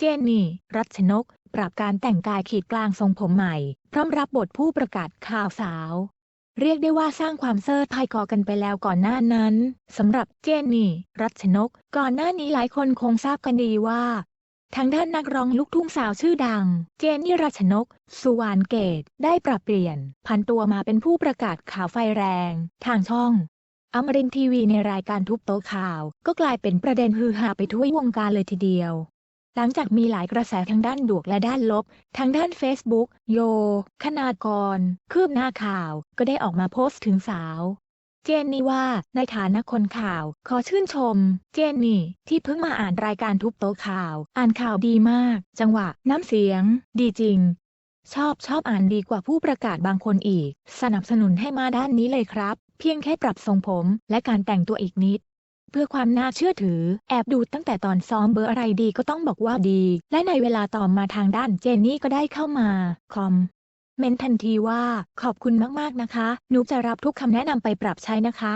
เจนนี่ รัชนก ปรับการแต่งกายขีดกลางทรงผมใหม่ พร้อมรับบทผู้ประกาศข่าวสาว เรียกได้ว่าสร้างความเซอร์ไพรส์ก่อกันไปแล้วก่อนหน้านั้นสำหรับเจนนี่ รัชนก ก่อนหน้านี้หลายคนคงทราบกันดีว่า ทางด้านนักร้องลูกทุ่งสาวชื่อดัง เจนนี่รัชนก สุวรรณเกต ได้ปรับเปลี่ยนพันตัวมาเป็นผู้ประกาศข่าวไฟแรง ทางช่องอมรินทีวีในรายการทุบโต๊ะข่าว ก็กลายเป็นประเด็นฮือฮาไปทั่ววงการเลยทีเดียว หลังจากมีหลายกระแสทั้งด้านบวกและด้านลบ ทางด้าน Facebook โย คณากร คืบหน้าข่าว ก็ได้ออกมาโพสต์ถึงสาว เจนนี่ว่า ในฐานะคนข่าว ขอชื่นชม เจนนี่ ที่เพิ่งมาอ่านรายการทุบโต๊ะข่าว อ่านข่าวดีมาก จังหวะ น้ำเสียง ดีจริง ชอบชอบอ่านดีกว่าผู้ประกาศบางคนอีก สนับสนุนให้มาด้านนี้เลยครับ เพียงแค่ปรับทรงผม และการแต่งตัวอีกนิด เพื่อความน่าเชื่อถือ แอบดูตั้งแต่ตอนซ้อมเบอร์อะไรดีก็ต้องบอกว่าดี และในเวลาต่อมาทางด้านเจนนี่ก็ได้เข้ามาคอมเมนทันทีว่าขอบคุณมากๆนะคะ หนูจะรับทุกคำแนะนำไปปรับใช้นะคะ